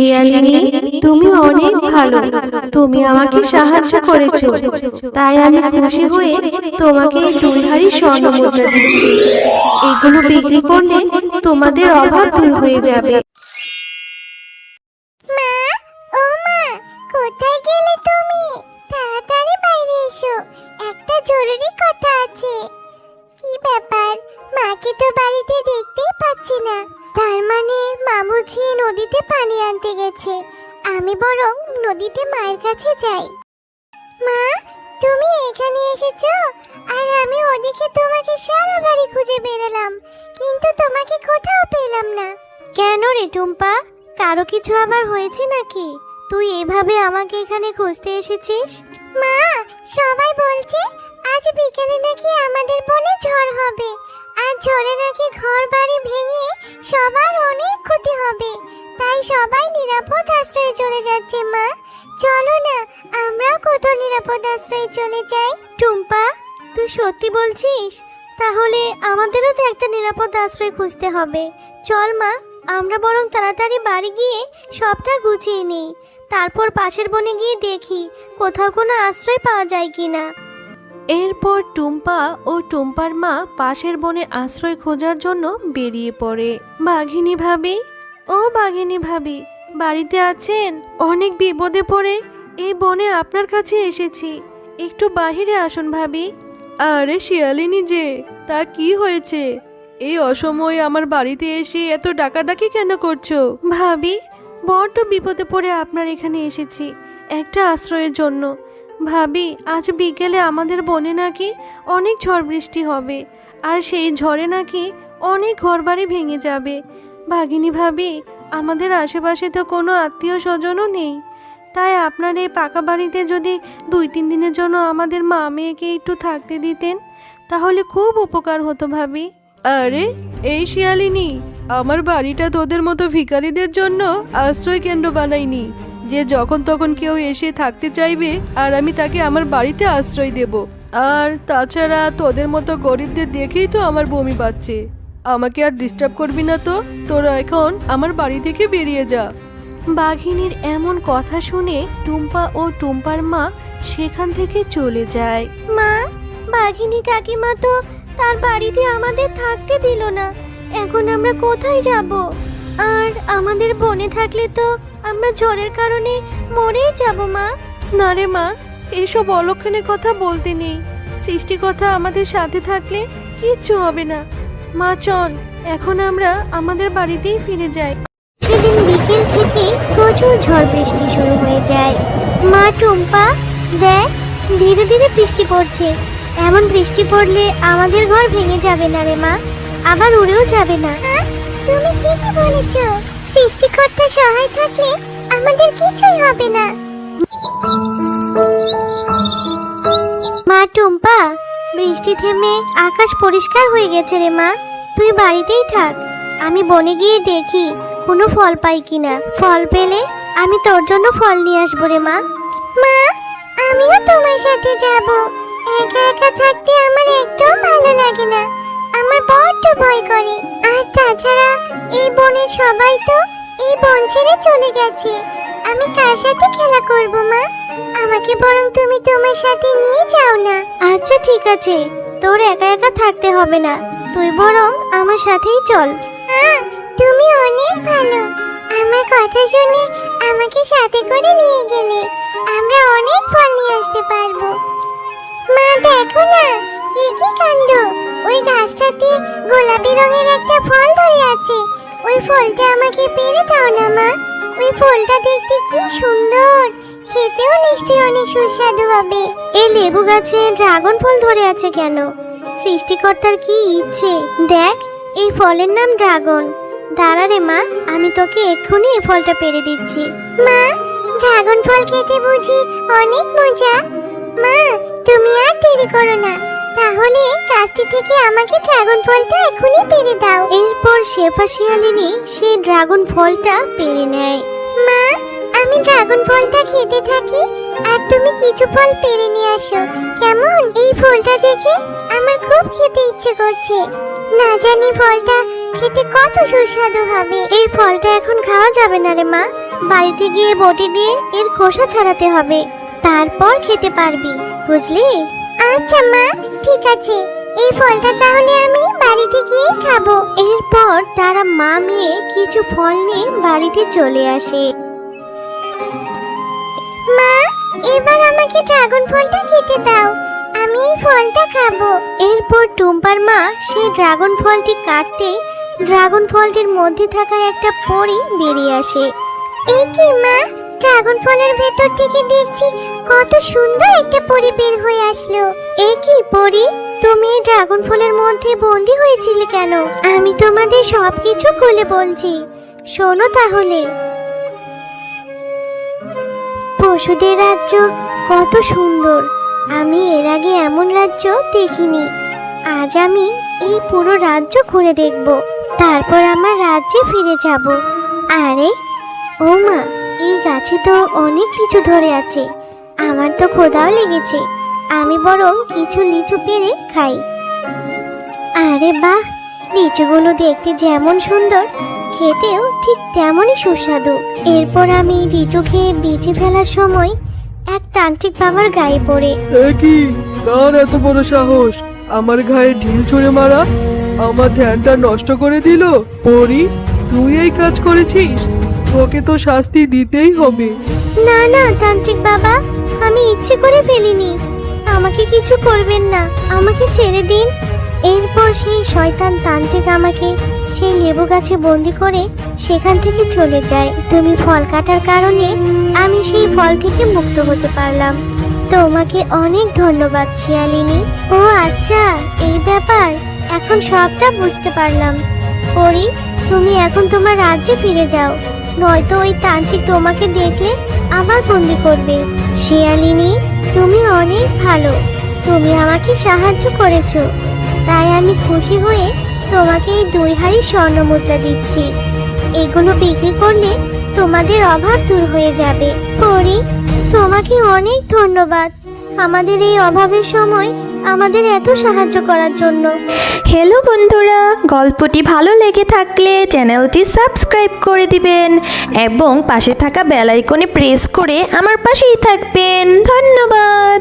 শিয়ালিনী, তুমি অনেক ভালো। তুমি আমাকে সাহায্য করেছ। তাই আমি খুশি হয়ে তোমাকে এই দুইহারি স্বর্ণ মুদ্রা দিচ্ছি এগুলো বিক্রি করলে তোমাদের অভাব দূর হয়ে যাবে। একটা জরুরি কথা আছে। কি ব্যাপার? মাকে বাড়িতে দেখতেই পাচ্ছি তার মানে বুঝি নদীতে পানি আনতে গেছে। আমি বরং নদীতে মায়ের কাছে যাই। মা তুমি এখানে এসেছ? আর আমি ওদিকে তোমাকে সারা বাড়ি খুঁজে বেরালাম কিন্তু তোমাকে কোথাও পেলাম না। কেন রে টুম্পা? কারও কিছু আবার হয়েছে নাকি? তুই এভাবে আমাকে এখানে খুঁজতে এসেছিস? মা সবাই বলছে আজ বিকেলে নাকি আমাদের বনে ঝড় হবে আর ঝড়ে নাকি ঘর বাড়ি ভেঙে ক্ষতি হবে। তাই সবাই নিরাপদ আশ্রয়ে চলে যাচ্ছে, মা। চলো না, আমরাও কোথাও নিরাপদ আশ্রয়ে চলে যাই। টুম্পা, তুই সত্যি বলছিস? তাহলে আমাদেরও তো একটা নিরাপদ আশ্রয় খুঁজতে হবে। চল, মা, আমরা বরং তাড়াতাড়ি বাড়ি গিয়ে সবটা গুছিয়ে নিই। তারপর পাশের বনে গিয়ে দেখি কোথাও কোনো আশ্রয় পাওয়া যায় কি না এরপর টুম্পা ও টুম্পার মা পাশের বনে আশ্রয় খোঁজার জন্য বেরিয়ে পড়ে। বাঘিনী ভাবি ও বাঘিনী ভাবি, বাড়িতে আছেন? অনেক বিপদে পড়ে এই বনে আপনার কাছে এসেছি। একটু বাহিরে আসুন ভাবি। আরে শিয়ালিনী যে, তা কি হয়েছে? এই অসময়ে আমার বাড়িতে এসে এত ডাকাডাকি কেন করছ? ভাবি, বড্ড বিপদে পড়ে আপনার এখানে এসেছি, একটা আশ্রয়ের জন্য। ভাবি, আজ বিকেলে আমাদের বনে নাকি অনেক ঝড় বৃষ্টি হবে, আর সেই ঝড়ে নাকি অনেক ঘরবাড়ি ভেঙে যাবে। ভাগিনী ভাবি, আমাদের আশেপাশে তো কোনো আত্মীয় স্বজনও নেই। তাই আপনার এই পাকা বাড়িতে যদি দুই তিন দিনের জন্য আমাদের মা মেয়েকে একটু থাকতে দিতেন, তাহলে খুব উপকার হতো ভাবি। আরে, এই শিয়ালিনী, আমার বাড়িটা তোদের মতো ভিখারিদের জন্য আশ্রয় কেন্দ্র বানাইনি। যে যখন তখন কেউ এসে থাকতে চাইবে, আর আমি তাকে আমার বাড়িতে আশ্রয় দেব। আর তাছাড়া তোদের মতো গরিবদের দেখেই তো আমার বমি পাচ্ছে। আমাকে আর ডিস্টার্ব করবি না তো? তোরা এখন আমার বাড়ি থেকে বেরিয়ে যা। বাঘিনীর এমন কথা শুনে টুম্পা ও টুম্পার মা সেখান থেকে চলে যায়। মা বাঘিনী কাকিমা তো তার বাড়িতে আমাদের থাকতে দিল না। এখন আমরা কোথায় যাব? আর আমাদের বনে থাকলে তো আমরা ঝড়ের কারণে মরেই যাব মা। না রে মা এসব অলক্ষণে কথা বলতে নেই। সৃষ্টিকথা আমাদের সাথে থাকলে কিচ্ছু হবে না। মা চল। এখন আমরা আমাদের বাড়িতেই ফিরে যাই। সেদিন বিকেল থেকে প্রচুর ঝড় বৃষ্টি শুরু হয়ে যায়। মা টুম্পা দেখ ধীরে ধীরে বৃষ্টি পড়ছে। এমন বৃষ্টি পড়লে আমাদের ঘর ভেঙে যাবে না রে মা আবার উড়েও যাবে না। তুমি ঠিকই বলেছ। সৃষ্টিকর্তা সহায় থাকলে আমাদের কিছুই হবে না। মা টুম্পা বৃষ্টি থেমে আকাশ পরিষ্কার হয়ে গেছে রে মা। তুই বাড়িতেই থাক। আমি বনে গিয়ে দেখি কোনো ফল পাই কিনা। ফল পেলে আমি তোর জন্য ফল নিয়ে আসব রে মা। মা, আমিও তোমার সাথে যাব। একা একা থাকতে আমার একদম ভালো লাগে না। আমার বড্ড ভয় করে। আর তাছাড়া এই বনে সবাই তো এই বন ছেড়ে চলে গেছে। আমি কার সাথে খেলা করব মা? আমাকে বরং তুমি তোমার সাথে নিয়ে যাও না। আচ্ছা ঠিক আছে। তোর একা একা থাকতে হবে না। তুই বরং আমার সাথেই চল। হ্যাঁ তুমি অনেক ভালো। আমার কথা শুনে আমাকে সাথে করে নিয়ে গেলে আমরা অনেক ফল নিয়ে আসতে পারব। মা দেখো না এ কি কাণ্ড? ওই গাছটাতে গোলাপি রঙের একটা ফল ধরে আছে। ওই ফলটা আমাকে পেরে দাও না মা। ওই ফলটা দেখতে কি সুন্দর। খেতেও নিশ্চয়ই অনেক সুস্বাদু হবে। এই লেবু গাছে ড্রাগন ফল ধরে আছে কেন? সৃষ্টিকর্তার কি ইচ্ছে? দেখ এই ফলের নাম ড্রাগন। দাঁড়া রে মা আমি তোকে এক্ষুনি এই ফলটা পেরে দিচ্ছি। মা ড্রাগন ফল খেতে বুঝি অনেক মজা। মা তুমি আর দেরি করো না। তাহলে গাছটি থেকে আমাকে ড্রাগন ফলটা এখনই পেরে দাও। এরপর শেফা শিয়ালিনী সেই ড্রাগন ফলটা পেরে নেয়। মা, আমি ড্রাগন ফলটা খেতে থাকি, আর তুমি কিছু ফল পেরে নিয়ে আসো। কেমন? এই ফলটা দেখে আমার খুব খেতে ইচ্ছে করছে। না জানি ফলটা খেতে কত সুস্বাদু হবে। এই ফলটা এখন খাওয়া যাবে না রে মা। বাড়িতে গিয়ে বটি দিয়ে এর খোসা ছাড়াতে হবে। তারপর খেতে পারবি, বুঝলি? আচ্ছা মা। ঠিক আছে, এই ফলটা তাহলে আমি বাড়িতে গিয়ে খাব। এরপর তারা মা মেয়ে কিছু ফল নিয়ে বাড়িতে চলে আসে। মা, এবার আমাকে ড্রাগন ফলটা কেটে দাও। আমি এই ফলটা খাব। এরপর টুম্পার মা সেই ড্রাগন ফলটি কাটতে ড্রাগন ফলটির মধ্যে থাকা একটা পরি বেরিয়ে আসে। এই কি মা? ড্রাগন ফলের ভেতর থেকে দেখছি কত সুন্দর একটা পরি বের হয়ে আসলো। এই কি পরি? তুমি এই ড্রাগন ফলের মধ্যে বন্দি হয়েছিলে কেন? আমি তোমাদের সবকিছু খুলে বলছি। শোনো তাহলে। পশুদের রাজ্য কত সুন্দর। আমি এর আগে এমন রাজ্য দেখিনি। আজ আমি এই পুরো রাজ্য ঘুরে দেখব। তারপর আমার রাজ্যে ফিরে যাব। আরে ও মা এই গাছে তো অনেক কিছু ধরে আছে। আমার তো ক্ষুধাও লেগেছে। আমি বরং কিছু লিচু পেরে খাই। আরে বাহ লিচুগুলো দেখতে যেমন সুন্দর খেতেও ঠিক তেমনই সুস্বাদু। এরপর আমি লিচু খেয়ে বেঁচে ফেলার সময় এক তান্ত্রিক বাবার গায়ে পড়ে। একই কার এত বড় সাহস? আমার গায়ে ঢিল ছুঁড়ে মারা? আমার ধ্যানটা নষ্ট করে দিল? পরি তুই এই কাজ করেছিস? তোকে তো শাস্তি দিতেই হবে। না না তান্ত্রিক বাবা আমি ইচ্ছে করে ফেলিনি। আমাকে কিছু করবেন না, আমাকে ছেড়ে দিন। এরপর সেই শয়তান তান্ত্রিক আমাকে সেই লেবু গাছে বন্দি করে সেখান থেকে চলে যায়। তুমি ফল কাটার কারণে আমি সেই ফল থেকে মুক্ত হতে পারলাম। তোমাকে অনেক ধন্যবাদ, শিয়ালিনী। ও আচ্ছা এই ব্যাপার এখন সবটা বুঝতে পারলাম। পরি, তুমি এখন তোমার রাজ্যে ফিরে যাও। নয়তো ওই তান্ত্রিক তোমাকে দেখলে আবার বন্দি করবে। শিয়ালিনী, তুমি অনেক ভালো। তুমি আমাকে সাহায্য করেছ। তাই আমি খুশি হয়ে তোমাকে এই দুই হাড়ি স্বর্ণ মুদ্রা দিচ্ছি। এগুলো বিক্রি করলে তোমাদের অভাব দূর হয়ে যাবে। পরি তোমাকে অনেক ধন্যবাদ। আমাদের এই অভাবের সময় আমাদের এত সাহায্য করার জন্য। হ্যালো বন্ধুরা, গল্পটি ভালো লেগে থাকলে চ্যানেলটি সাবস্ক্রাইব করে দিবেন এবং পাশে থাকা বেল আইকনে প্রেস করে আমার পাশেই থাকবেন। ধন্যবাদ।